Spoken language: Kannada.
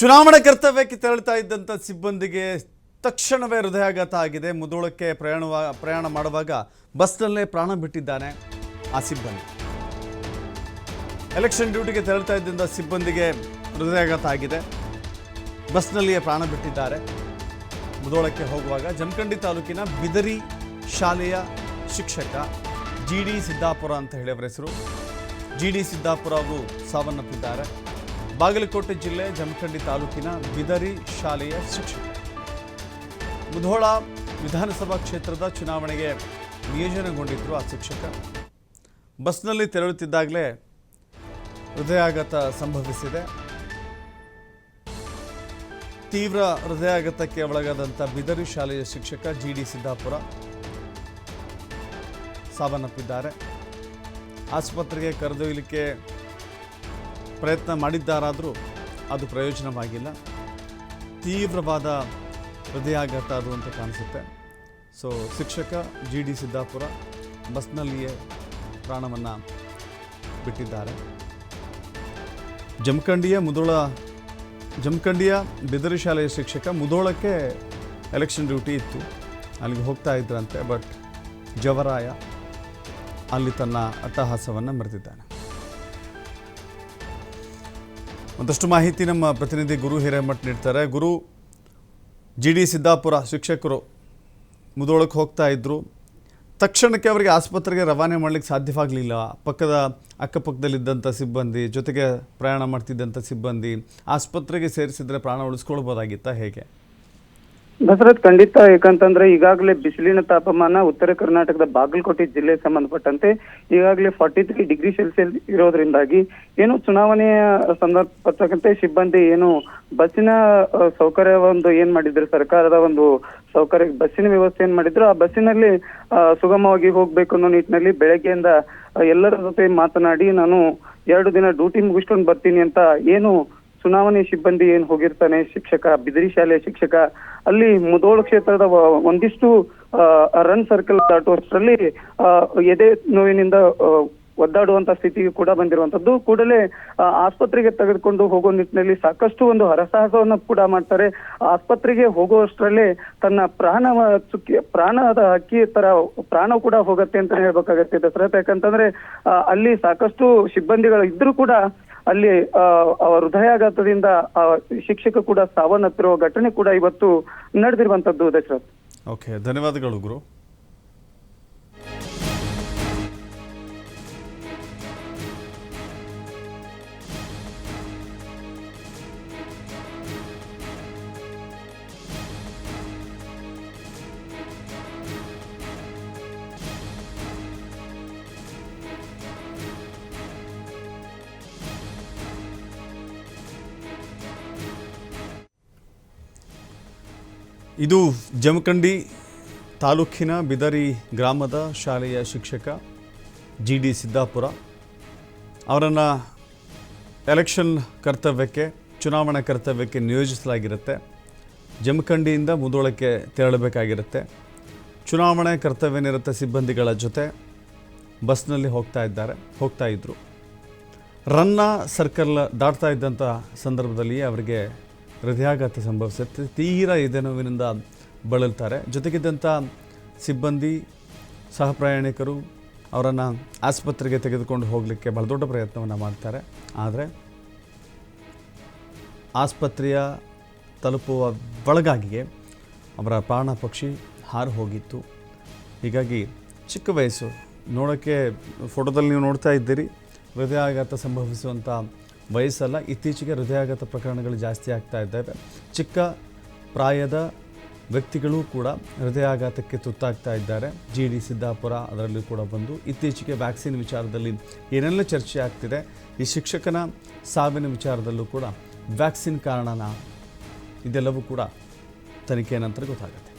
ಚುನಾವಣಾ ಕರ್ತವ್ಯಕ್ಕೆ ತೆರಳುತ್ತಾ ಇದ್ದಂಥ ಸಿಬ್ಬಂದಿಗೆ ತಕ್ಷಣವೇ ಹೃದಯಾಘಾತ ಆಗಿದೆ. ಮುದೋಳಕ್ಕೆ ಪ್ರಯಾಣ ಪ್ರಯಾಣ ಮಾಡುವಾಗ ಬಸ್ನಲ್ಲೇ ಪ್ರಾಣ ಬಿಟ್ಟಿದ್ದಾನೆ ಆ ಸಿಬ್ಬಂದಿ. ಎಲೆಕ್ಷನ್ ಡ್ಯೂಟಿಗೆ ತೆರಳುತ್ತಾ ಇದ್ದಂಥ ಸಿಬ್ಬಂದಿಗೆ ಹೃದಯಾಘಾತ ಆಗಿದೆ. ಬಸ್ನಲ್ಲಿಯೇ ಪ್ರಾಣ ಬಿಟ್ಟಿದ್ದಾರೆ. ಮುದೋಳಕ್ಕೆ ಹೋಗುವಾಗ ಜಮಖಂಡಿ ತಾಲೂಕಿನ ಬಿದರಿ ಶಾಲೆಯ ಶಿಕ್ಷಕ ಜಿ ಡಿ ಸಿದ್ದಾಪುರ ಅಂತ ಹೇಳಿ ಅವರ ಹೆಸರು. ಜಿ ಡಿ ಸಿದ್ದಾಪುರ ಅವರು ಸಾವನ್ನಪ್ಪಿದ್ದಾರೆ. ಬಾಗಲಕೋಟೆ ಜಿಲ್ಲೆ ಜಮಖಂಡಿ ತಾಲೂಕಿನ ಬಿದರಿ ಶಾಲೆಯ ಶಿಕ್ಷಕ. ಮುಧೋಳ ವಿಧಾನಸಭಾ ಕ್ಷೇತ್ರದ ಚುನಾವಣೆಗೆ ನಿಯೋಜನೆಗೊಂಡಿದ್ದರು ಆ ಶಿಕ್ಷಕ. ಬಸ್ನಲ್ಲಿ ತೆರಳುತ್ತಿದ್ದಾಗಲೇ ಹೃದಯಾಘಾತ ಸಂಭವಿಸಿದೆ. ತೀವ್ರ ಹೃದಯಾಘಾತಕ್ಕೆ ಒಳಗಾದಂಥ ಬಿದರಿ ಶಾಲೆಯ ಶಿಕ್ಷಕ ಜಿ ಡಿ ಸಿದ್ದಾಪುರ ಸಾವನ್ನಪ್ಪಿದ್ದಾರೆ. ಆಸ್ಪತ್ರೆಗೆ ಕರೆದೊಯ್ಯಲಿಕ್ಕೆ ಪ್ರಯತ್ನ ಮಾಡಿದ್ದಾರಾದರೂ ಅದು ಪ್ರಯೋಜನವಾಗಿಲ್ಲ. ತೀವ್ರವಾದ ಹೃದಯಾಘಾತ ಅದು ಅಂತ ಕಾಣಿಸುತ್ತೆ. ಸೊ ಶಿಕ್ಷಕ ಜಿ ಡಿ ಸಿದ್ದಾಪುರ ಬಸ್ನಲ್ಲಿಯೇ ಪ್ರಾಣವನ್ನು ಬಿಟ್ಟಿದ್ದಾರೆ. ಜಮಖಂಡಿಯ ಮುದೋಳ, ಜಮಖಂಡಿಯ ಬಿದರಿ ಶಾಲೆಯ ಶಿಕ್ಷಕ ಮುದೋಳಕ್ಕೆ ಎಲೆಕ್ಷನ್ ಡ್ಯೂಟಿ ಇತ್ತು. ಅಲ್ಲಿಗೆ ಹೋಗ್ತಾ ಇದ್ರಂತೆ, ಬಟ್ ಜವರಾಯ ಅಲ್ಲಿ ತನ್ನ ಅಟ್ಟಹಾಸವನ್ನು ಮೆರೆದಿದ್ದಾನೆ ಒಂದಷ್ಟು ಮಾಹಿತಿ ನಮ್ಮ ಪ್ರತಿನಿಧಿ ಗುರು ಹಿರೇಮಠ್ ನೀಡ್ತಾರೆ. ಗುರು, ಜಿ ಡಿ ಸಿದ್ದಾಪುರ ಶಿಕ್ಷಕರು ಮುದೋಳಕ್ಕೆ ಹೋಗ್ತಾ ಇದ್ದರು ತಕ್ಷಣಕ್ಕೆ ಅವರಿಗೆ ಆಸ್ಪತ್ರೆಗೆ ರವಾನೆ ಮಾಡಲಿಕ್ಕೆ ಸಾಧ್ಯವಾಗಲಿಲ್ಲ. ಪಕ್ಕದ ಅಕ್ಕಪಕ್ಕದಲ್ಲಿದ್ದಂಥ ಸಿಬ್ಬಂದಿ, ಜೊತೆಗೆ ಪ್ರಯಾಣ ಮಾಡ್ತಿದ್ದಂಥ ಸಿಬ್ಬಂದಿ ಆಸ್ಪತ್ರೆಗೆ ಸೇರಿಸಿದರೆ ಪ್ರಾಣ ಉಳಿಸ್ಕೊಳ್ಬೋದಾಗಿತ್ತಾ ಹೇಗೆ? ದಸರಥ್ ಖಂಡಿತ ಯಾಕಂತಂದ್ರೆ ಈಗಾಗಲೇ ಬಿಸಿಲಿನ ತಾಪಮಾನ ಉತ್ತರ ಕರ್ನಾಟಕದ ಬಾಗಲಕೋಟೆ ಜಿಲ್ಲೆ ಸಂಬಂಧಪಟ್ಟಂತೆ ಈಗಾಗಲೇ ಫಾರ್ಟಿ ತ್ರೀ ಡಿಗ್ರಿ ಸೆಲ್ಸಿಯಸ್ ಇರೋದ್ರಿಂದಾಗಿ ಏನು ಚುನಾವಣೆಯ ಸಂದರ್ಭಕ್ಕಂತೆ ಸಿಬ್ಬಂದಿ ಏನು ಬಸ್ಸಿನ ಸೌಕರ್ಯ ಒಂದು ಏನ್ ಮಾಡಿದ್ರು, ಸರ್ಕಾರದ ಒಂದು ಸೌಕರ್ಯ, ಬಸ್ಸಿನ ವ್ಯವಸ್ಥೆ ಏನ್ ಮಾಡಿದ್ರು, ಆ ಬಸ್ಸಿನಲ್ಲಿ ಸುಗಮವಾಗಿ ಹೋಗ್ಬೇಕು ಅನ್ನೋ ನಿಟ್ಟಿನಲ್ಲಿ ಬೆಳಗ್ಗೆಯಿಂದ ಎಲ್ಲರ ಜೊತೆ ಮಾತನಾಡಿ ನಾನು ಎರಡು ದಿನ ಡ್ಯೂಟಿ ಮುಗಿಸ್ಕೊಂಡು ಬರ್ತೀನಿ ಅಂತ ಏನು ಚುನಾವಣೆ ಸಿಬ್ಬಂದಿ ಏನ್ ಹೋಗಿರ್ತಾನೆ, ಶಿಕ್ಷಕ, ಬಿದಿರಿ ಶಾಲೆಯ ಶಿಕ್ಷಕ, ಅಲ್ಲಿ ಮುದೋಳ ಕ್ಷೇತ್ರದ ಒಂದಿಷ್ಟು ರನ್ ಸರ್ಕಲ್ ದಾಟುವಷ್ಟರಲ್ಲಿ ಎದೆ ನೋವಿನಿಂದ ಒದ್ದಾಡುವಂತ ಸ್ಥಿತಿಗೆ ಕೂಡ ಬಂದಿರುವಂತದ್ದು ಕೂಡಲೇ ಆಸ್ಪತ್ರೆಗೆ ತೆಗೆದುಕೊಂಡು ಹೋಗೋ ನಿಟ್ಟಿನಲ್ಲಿ ಸಾಕಷ್ಟು ಒಂದು ಹರಸಾಹಸವನ್ನು ಕೂಡ ಮಾಡ್ತಾರೆ. ಆಸ್ಪತ್ರೆಗೆ ಹೋಗುವಷ್ಟರಲ್ಲೇ ತನ್ನ ಪ್ರಾಣ ಚುಕ್ಕಿ ಪ್ರಾಣದ ಹಕ್ಕಿ ತರ ಪ್ರಾಣ ಕೂಡ ಹೋಗತ್ತೆ ಅಂತ ಹೇಳ್ಬೇಕಾಗತ್ತೆ. ದಸರಾ ಯಾಕಂತಂದ್ರೆ ಅಲ್ಲಿ ಸಾಕಷ್ಟು ಸಿಬ್ಬಂದಿಗಳು ಇದ್ರೂ ಕೂಡ ಅಲ್ಲಿ ಹೃದಯಾಘಾತದಿಂದ ಶಿಕ್ಷಕ ಕೂಡ ಸಾವನ್ನಪ್ಪಿರುವ ಘಟನೆ ಕೂಡ ಇವತ್ತು ನಡೆದಿರುವಂತದ್ದು ದಶರಥ್. ಓಕೆ ಧನ್ಯವಾದಗಳು ಗುರು. ಇದು ಜಮಖಂಡಿ ತಾಲೂಕಿನ ಬಿದರಿ ಗ್ರಾಮದ ಶಾಲೆಯ ಶಿಕ್ಷಕ ಜಿ ಡಿ ಸಿದ್ದಾಪುರ ಅವರನ್ನು ಎಲೆಕ್ಷನ್ ಕರ್ತವ್ಯಕ್ಕೆ, ಚುನಾವಣಾ ಕರ್ತವ್ಯಕ್ಕೆ ನಿಯೋಜಿಸಲಾಗಿರುತ್ತೆ. ಜಮಖಂಡಿಯಿಂದ ಮುಂದೋಳಕ್ಕೆ ತೆರಳಬೇಕಾಗಿರುತ್ತೆ. ಚುನಾವಣೆ ಕರ್ತವ್ಯ ನಿರತ ಸಿಬ್ಬಂದಿಗಳ ಜೊತೆ ಬಸ್ನಲ್ಲಿ ಹೋಗ್ತಾ ಇದ್ದಾರೆ, ಹೋಗ್ತಾ ಇದ್ದರು ರನ್ನ ಸರ್ಕಲ್ ದಾಟ್ತಾ ಇದ್ದಂಥ ಸಂದರ್ಭದಲ್ಲಿ ಅವರಿಗೆ ಹೃದಯಾಘಾತ ಸಂಭವಿಸುತ್ತೆ. ತೀರಾ ಎದೆ ನೋವಿನಿಂದ ಬಳಲ್ತಾರೆ. ಜೊತೆಗಿದ್ದಂಥ ಸಿಬ್ಬಂದಿ ಸಹ ಪ್ರಯಾಣಿಕರು ಅವರನ್ನು ಆಸ್ಪತ್ರೆಗೆ ತೆಗೆದುಕೊಂಡು ಹೋಗಲಿಕ್ಕೆ ಬಹಳ ದೊಡ್ಡ ಪ್ರಯತ್ನವನ್ನು ಮಾಡ್ತಾರೆ. ಆದರೆ ಆಸ್ಪತ್ರೆಯ ತಲುಪುವ ಒಳಗಾಗಿಯೇ ಅವರ ಪ್ರಾಣ ಪಕ್ಷಿ ಹಾರು ಹೋಗಿತ್ತು. ಹೀಗಾಗಿ ಚಿಕ್ಕ ವಯಸ್ಸು. ನೋಡೋಕ್ಕೆ ಫೋಟೋದಲ್ಲಿ ನೀವು ನೋಡ್ತಾ ಇದ್ದೀರಿ. ಹೃದಯಾಘಾತ ಸಂಭವಿಸುವಂಥ ವಯಸ್ಸಲ್ಲ, ಇತ್ತೀಚೆಗೆ ಹೃದಯಾಘಾತ ಪ್ರಕರಣಗಳು ಜಾಸ್ತಿ ಆಗ್ತಾ ಇದ್ದಾವೆ. ಚಿಕ್ಕ ಪ್ರಾಯದ ವ್ಯಕ್ತಿಗಳು ಕೂಡ ಹೃದಯಾಘಾತಕ್ಕೆ ತುತ್ತಾಗ್ತಾ ಇದ್ದಾರೆ. ಜಿ ಡಿ ಸಿದ್ದಾಪುರ ಅದರಲ್ಲಿ ಕೂಡ ಬಂದು ಇತ್ತೀಚೆಗೆ ವ್ಯಾಕ್ಸಿನ್ ವಿಚಾರದಲ್ಲಿ ಏನೆಲ್ಲ ಚರ್ಚೆ ಆಗ್ತಿದೆ, ಈ ಶಿಕ್ಷಕನ ಸಾವಿನ ವಿಚಾರದಲ್ಲೂ ಕೂಡ ವ್ಯಾಕ್ಸಿನ್ ಕಾರಣನ ಇದೆಲ್ಲವೂ ಕೂಡ ತನಿಖೆಯ ನಂತರ ಗೊತ್ತಾಗುತ್ತೆ.